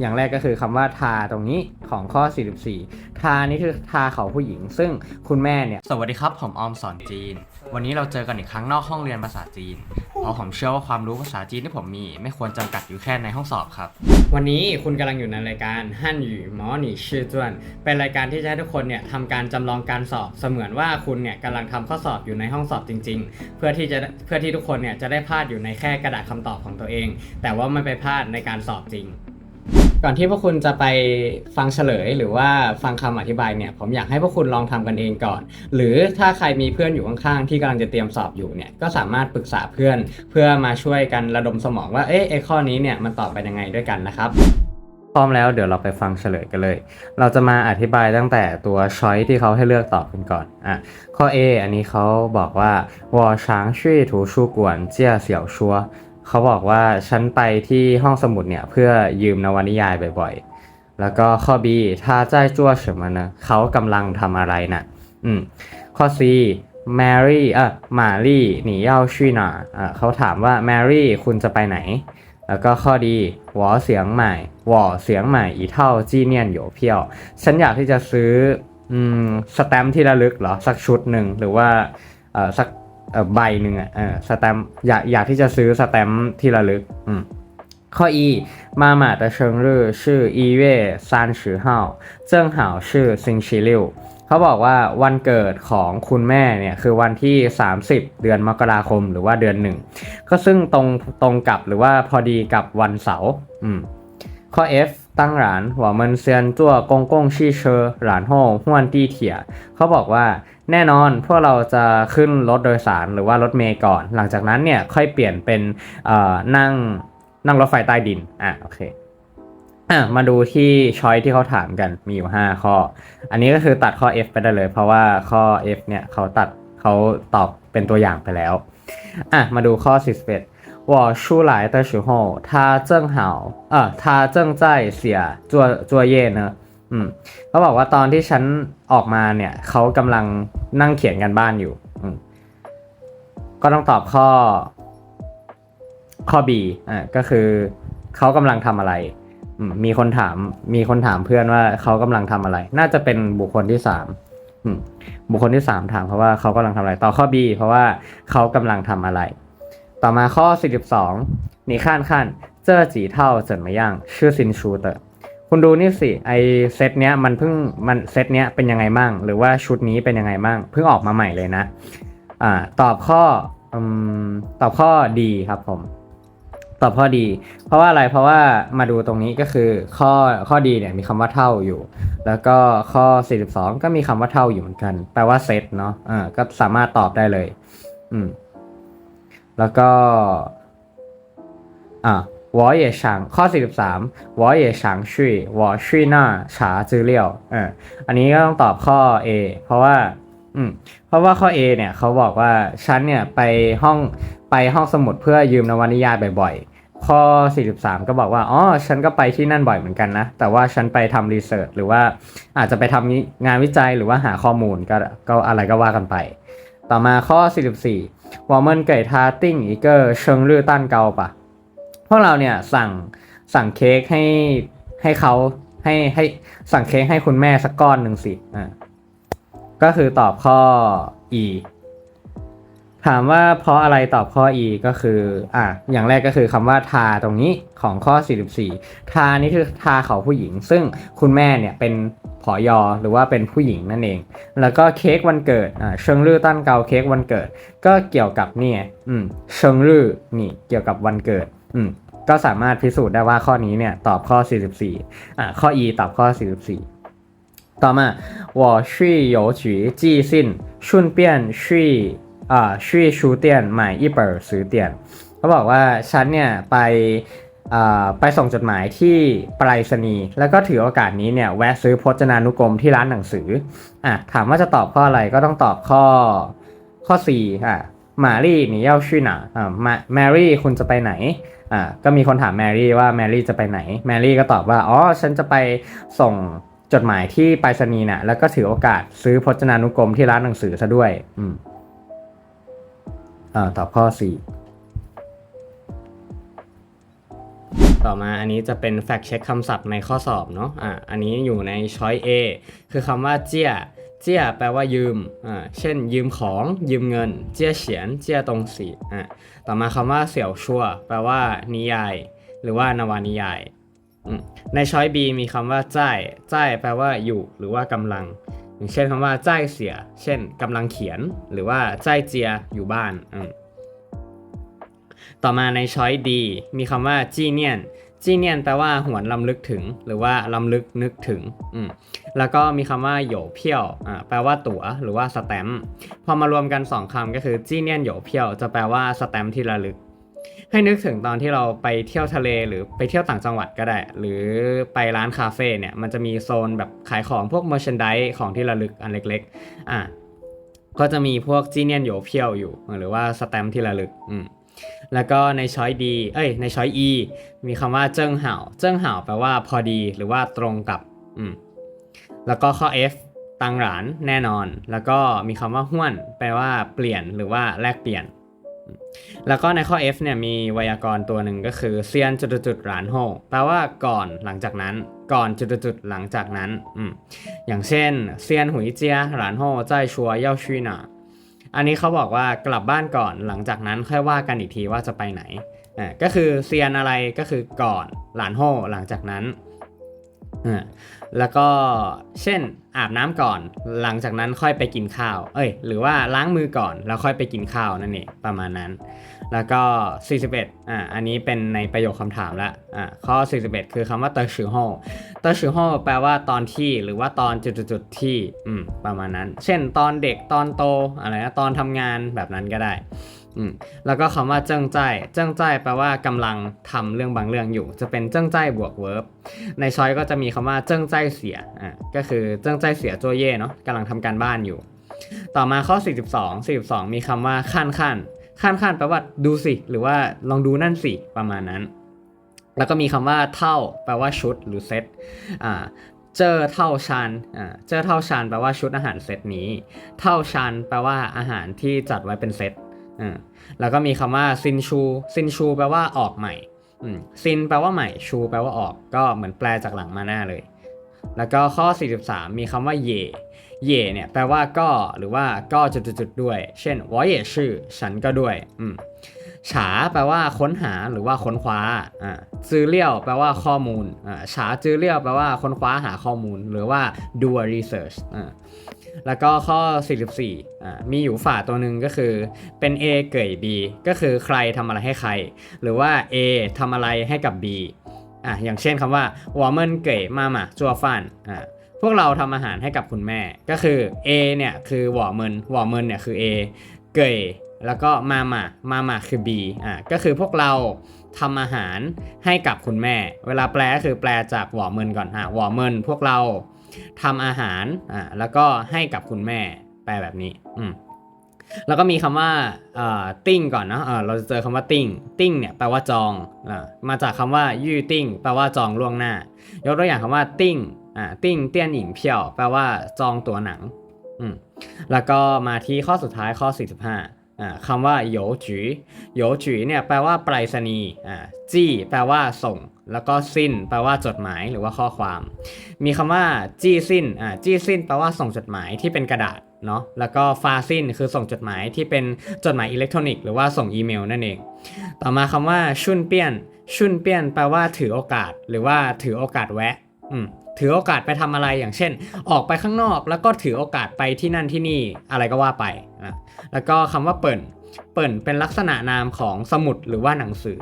อย่างแรกก็คือคำว่าทาตรงนี้ของข้อ 44 ทานี่คือทาเขาผู้หญิง ซึ่งคุณแม่เนี่ย สวัสดีครับ ผมออมสอนจีน วันนี้เราเจอกันอีกครั้งนอกห้องเรียนภาษาจีน เพราะผมเชื่อว่าความรู้ภาษาจีนที่ผมมี ไม่ควรจำกัดอยู่แค่ในห้องสอบครับ วันนี้คุณกำลังอยู่ในรายการฮั่นหยู่หมอหนีชื่อจวน เป็นรายการที่จะให้ทุกคนเนี่ยทำการจำลองการสอบเสมือนว่าคุณเนี่ยกำลังทำข้อสอบอยู่ในห้องสอบจริง ๆ เพื่อที่จะเพื่อที่ทุกคนเนี่ยจะได้พลาดอยู่ในแค่กระดาษคำตอบของตัวเอง แต่ว่าไม่ไปพลาดในการสอบจริง ก่อนที่พวกคุณจะไปฟังเฉลยหรือว่าฟังคำอธิบายเนี่ย ผมอยากให้พวกคุณลองทำกันเองก่อน หรือถ้าใครมีเพื่อนอยู่ข้างๆที่กำลังจะเตรียมสอบอยู่เนี่ย ก็สามารถปรึกษาเพื่อนเพื่อมาช่วยกันระดมสมองว่า เอ๊ะไอ้ข้อนี้เนี่ยมันตอบไปยังไงด้วยกันนะครับ พร้อมแล้วเดี๋ยวเราไปฟังเฉลยกันเลย เราจะมาอธิบายตั้งแต่ตัวช้อยที่เขาให้เลือกตอบกันก่อน อะ ข้อ A อันนี้เขาบอกว่าวอช้างช่วยถูชูกวนเจียเสี่ยวชัว เขาบอกว่าฉันไปที่ห้องสมุดเนี่ยเพื่อยืมนวนิยายบ่อยๆ แล้วก็ข้อ B ถ้าใจจั่วเฉิมนะเขากำลังทำอะไรนะอืมข้อ C Mary เอะมารีหนีเย่าชี่หนาอะเขาถามว่า Mary คุณจะไปไหน แล้วก็ข้อดีหวอเสียงใหม่หวอเสียงใหม่อีเท่าจีเนียนโยเพียว ฉันอยากที่จะซื้ออืมสแตมป์ที่ระลึกเหรอ สักชุดหนึ่งหรือว่าเออสัก ใบหนึ่งอ่ะเออสแตมป์อยากอยากที่จะซื้อสแตมป์ที่ระลึกอืมข้อ E 妈妈的生日是一月三十号正好是星期六เขาบอกว่าวันเกิดของคุณแม่เนี่ยคือวันที่ 30 เดือนมกราคมหรือว่าเดือนหนึ่ง ก็ซึ่งตรงตรงกับหรือว่าพอดีกับวันเสาร์อื ตั้งหลานหวังมันเซียนจั่วกงกชี่เชอหลานห้องห้วนตี้เถีย เขาบอกว่าแน่นอนพวกเราจะขึ้นรถโดยสารหรือว่ารถเมย์ก่อน หลังจากนั้นเนี่ยค่อยเปลี่ยนเป็นนั่งนั่งรถไฟใต้ดินอะโอเคมาดูที่ช้อยที่เขาถามกันมีอยู่ 5 ข้อ อันนี้ก็คือตัดข้อ F ไปได้เลย เพราะว่าข้อ F เนี่ยเขาตัดเขาตอบเป็นตัวอย่างไปแล้วอะมาดูข้อ41我出来的时候他正好เออ他正在写作作业呢อืมเขาบอกว่าตอนที่ฉันออกมาเนี่ยเขากำลังนั่งเขียนกันบ้านอยู่อืมก็ต้องตอบข้อ ข้อ B อ่ะก็คือเขากำลังทำอะไรอืมมีคนถามมีคนถามเพื่อนว่าเขากำลังทำอะไร น่าจะเป็นบุคคลที่สามอืมบุคคลที่สามถามเพราะว่าเขากำลังทำอะไร ต่อข้อ B เพราะว่าเขากำลังทำอะไร ต่อมาข้อ 42นี่ขั้นขั้นเจอจีเท่าเฉินมาย่างชื่อซินชูเตอร์คุณดูนี่สิไอเซตเนี้ยมันเพิ่งมันเซตเนี้ยเป็นยังไงบ้างหรือว่าชุดนี้เป็นยังไงบ้างเพิ่งออกมาใหม่เลยนะอ่าตอบข้ออืมตอบข้อดีครับผม ตอบข้อดี เพราะว่าอะไรเพราะว่ามาดูตรงนี้ก็คือข้อข้อดีเนี่ยมีคำว่าเท่าอยู่ แล้วก็ข้อ 42 ก็มีคำว่าเท่าอยู่เหมือนกัน แปลว่าเซตเนาะอ่าก็สามารถตอบได้เลย อืม แล้วก็ อ่าวอเย่ข้อ 43วอเย่ฉางชุยวอชุยหน้อ่ยอออันนี้ก็ต้องตอบข้อ A เพราะว่า อืม เพราะว่าข้อ A เนี่ยเขาบอกว่าฉันเนี่ยไปห้องไปห้องสมุดเพื่อยืมนวนิยายบ่อยๆ ข้อ 43 ก็บอกว่า อ๋อ ฉันก็ไปที่นั่นบ่อยเหมือนกันนะ แต่ว่าฉันไปทำรีเสิร์ชหรือว่าอาจจะไปทำงานวิจัยหรือว่าหาข้อมูลก็ก็อะไรก็ว่ากันไป ต่อมาข้อ 44我们给他订一个生日蛋糕吧พวกเราเนี่ยสั่งสั่งเค้กให้ให้เขาให้ให้สั่งเค้กให้คุณแม่สักก้อนหนึ่งสิอ่าก็คือตอบข้อ E ถามว่าเพราะอะไรตอบข้อ E ก็คืออ่ะอย่างแรกก็คือคำว่าทาตรงนี้ของข้อ 44 ทานี่คือทาเขาผู้หญิง ซึ่งคุณแม่เนี่ยเป็นผอยอหรือว่าเป็นผู้หญิงนั่นเอง แล้วก็เค้กวันเกิดอ่าเชิงรื่อตั้นเกาเค้กวันเกิด ก็เกี่ยวกับเนี่ยอืมเชิงรื่อนี่เกี่ยวกับวันเกิด อืม ก็สามารถพิสูจน์ได้ว่าข้อนี้เนี่ยตอบข้อ 44 อ่า ข้อ E ตอบข้อ 44 ต่อมา我去邮局寄信顺便去 ชื่อชูเตียนหมายอีเปิลซื้อเตียนเขาบอกว่าฉันเนี่ยไปไปส่งจดหมายที่ปรายศนีย์แล้วก็ถือโอกาสนี้เนี่ยแวะซื้อพจนานุกรมที่ร้านหนังสืออะถามว่าจะตอบข้ออะไรก็ต้องตอบข้อข้อ4อะมารี่หนีเย่าชื่อหนาอ่าแมรี่คุณจะไปไหนอ่าก็มีคนถามแมรี่ว่าแมรี่จะไปไหนแมรี่ก็ตอบว่าอ๋อฉันจะไปส่งจดหมายที่ไปรษณีย์น่ะแล้วก็ถือโอกาสซื้อพจนานุกรมที่ร้านหนังสือซะด้วยอืม ตอบข้อสี่ต่อมาอันนี้จะเป็น fact check คำศัพท์ในข้อสอบเนาะอะอันนี้อยู่ใน choice A คือคำว่าเจียเจียแปลว่ายืมอ่าเช่น ยืมของยืมเงิน เจียเฉียน เจียตรงสีอะต่อมาคำว่าเสี่ยวชั่ว แปลว่า นิยาย หรือว่านวานิยายใน choice B มีคำว่าจ้ายจ้ายแปลว่าอยู่ หรือว่ากำลัง อย่างเช่นคำว่าจ้าเสีย เช่นกำลังเขียน หรือว่าจ้าเจียอยู่บ้านต่อมาในช้อยดีมีคำว่าจีเนียนจีเนียนแปลว่าหวนลำลึกถึง หรือว่าลำลึกนึกถึงอืแล้วก็มีคำว่าโหยเพียวแปลว่าตั๋วหรือว่าสแตมป์พอมารวมกัน 2คำก็คือจีเนียนโหยเพียวจะแปลว่าสแตมป์ที่ระลึก ให้นึกถึงตอนที่เราไปเที่ยวทะเลหรือไปเที่ยวต่างจังหวัดก็ได้ หรือไปร้านคาเฟ่เนี่ยมันจะมีโซนแบบขายของพวกเมอร์ช n นด s ของที่ระลึกอันเล็กๆอะก็จะมีพวกจีเนียนโยเพียวอยู่ หรือว่าสแตมที่ระลึกอืมแล้วก็ในช้อยดีเอ้ยในช้อย E มีคำว่าเจิ้งเห่า เจิ้งเห่าแปลว่าพอดีหรือว่าตรงกับอืมแล้วก็ข้อ F ตังหลานแน่นอน แล้วก็มีคำว่าห้วน แปลว่าเปลี่ยนหรือว่าแลกเปลี่ยน แล้วก็ในข้อ F เนี่ยมีไวยากรณ์ตัวหนึ่งก็คือเซียนจุดจุดหลานโฮแปลว่าก่อนหลังจากนั้น ก่อนจุดจุดหลังจากนั้นอืมอย่างเช่นเซียนหุยเจียหลานโฮใจชัวเย่าชุยหนาอันนี้เขาบอกว่ากลับบ้านก่อนหลังจากนั้นค่อยว่ากันอีกทีว่าจะไปไหนอ่าก็คือเซียนอะไรก็คือก่อนหลานโฮหลังจากนั้น แล้วก็เช่นอาบน้ำก่อน หลังจากนั้นค่อยไปกินข้าว เอ้ย หรือว่าล้างมือก่อนแล้วค่อยไปกินข้าวนั่นเองประมาณนั้น แล้วก็ 41อ่าอันนี้เป็นในประโยคคำถามละอ่าข้อ 41 คือคำว่าเตอร์ชือโฮเตอร์ชือโฮแปลว่าตอนที่หรือว่าตอนจุดๆๆที่อืมประมาณนั้น เช่นตอนเด็กตอนโตอะไรนะตอนทำงานแบบนั้นก็ได้ อืมแล้วก็คำว่าเจิ้งใจเจิ้งใจแปลว่ากำลังทำเรื่องบางเรื่องอยู่ จะเป็นเจิ้งใจบวกเวิร์บในช้อยก็จะมีคำว่าเจิ้งใจเสียอ่าก็คือเจิ้งใจเสียโจเย่เนาะกำลังทำการบ้านอยู่ ต่อมาข้อ 42 42 มีคำว่าขั้นขั้นขั้นขั้นแปลว่าดูสิ หรือว่าลองดูนั่นสิประมาณนั้น แล้วก็มีคำว่าเท่า แปลว่าชุดหรือเซตอ่าเจอเท่าชันอ่าเจอเท่าชันแปลว่าชุดอาหารเซตนี้ เท่าชันแปลว่าอาหารที่จัดไว้เป็นเซต อแล้วก็มีคำว่าซินชูซินชูแปลว่าออกใหม่อซินแปลว่าใหม่ชูแปลว่าออก ก็เหมือนแปลจากหลังมาหน้าเลย แล้วก็ข้อ 43 มีคำว่าเยเย่เนี่ยแปลว่าก็หรือว่าก็จุดๆด้วย เช่นวอเยชื่อ ฉันก็ด้วยอืฉาแปลว่าค้นหาหรือว่าค้นคว้าอ่าจือเลี่ยวแปลว่าข้อมูลอ่าฉาจือเลี่ยวแปลว่าค้นคว้าหาข้อมูล หรือว่า do a research อ่า แล้วก็ข้อ 44อ่ามีอยู่ฝ่าตัวหนึ่งก็คือ เป็น A เกย B ก็คือใครทำอะไรให้ใคร หรือว่า A ทำอะไรให้กับ B อะอย่างเช่นคำว่าวอร์เมนเก๋มามาจัวฟันอะพวกเราทำอาหารให้กับคุณแม่ ก็คือ A เนี่ยคือวอร์เมนวอร์เมนเนี่ยคือ A เก๋แล้วก็มามามามาคือ B อะก็คือพวกเราทำอาหารให้กับคุณแม่ เวลาแปลก็คือแปลจากวอร์เมนก่อนอะวอร์เมนพวกเรา ทำอาหารอะแล้วก็ให้กับคุณแม่แปลแบบนี้อืมแล้วก็มีคำว่าเอ่อติ้งก่อนเนอะเออเราจะเจอคำว่าติ้งติ้งเนี่ยแปลว่าจองเออมาจากคำว่ายู่ติ้งแปลว่าจองล่วงหน้า ยกตัวอย่างคำว่าติ้งอ่าติ้งเตี้ยนหญิงเพียวแปลว่าจองตัวหนังอืมแล้วก็มาที่ข้อสุดท้ายข้อ 45อ่า คำว่าโยจือโยจือเนี่ยแปลว่าไปรษณีย์จี้แปลว่าส่ง แล้วก็สิ้น แปลว่าจดหมายหรือว่าข้อความ มีคำว่าจี้สิ้นจี้สิ้น แปลว่าส่งจดหมายที่เป็นกระดาษเนาะแล้วก็ฟาสิ้นคือส่งจดหมายที่เป็นจดหมายอิเล็กทรอนิกส์หรือว่าส่งอีเมลนั่นเอง ต่อมาคำว่าชุนเปี้ยน ชุนเปี้ยน แปลว่าถือโอกาส หรือว่าถือโอกาสแวะถือโอกาสไปทำอะไรอย่างเช่น ออกไปข้างนอก แล้วก็ถือโอกาสไปที่นั่นที่นี่อะไรก็ว่าไปนะ แล้วก็คำว่าเปิ่น เปิ่นเป็นลักษณะนามของสมุดหรือว่าหนังสือ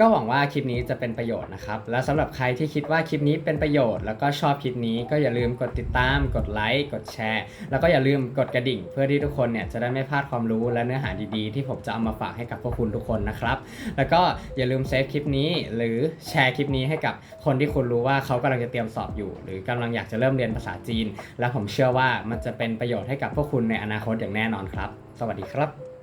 ก็หวังว่าคลิปนี้จะเป็นประโยชน์นะครับ และสำหรับใครที่คิดว่าคลิปนี้เป็นประโยชน์ แล้วก็ชอบคลิปนี้ก็อย่าลืมกดติดตาม กดไลค์ กดแชร์ แล้วก็อย่าลืมกดกระดิ่ง เพื่อที่ทุกคนเนี่ยจะได้ไม่พลาดความรู้และเนื้อหาดีๆ ที่ผมจะเอามาฝากให้กับพวกคุณทุกคนนะครับ แล้วก็อย่าลืมเซฟคลิปนี้ หรือแชร์คลิปนี้ให้กับคนที่คุณรู้ว่าเขากำลังจะเตรียมสอบอยู่ หรือกำลังอยากจะเริ่มเรียนภาษาจีน และผมเชื่อว่ามันจะเป็นประโยชน์ให้กับพวกคุณในอนาคตอย่างแน่นอนครับ สวัสดีครับ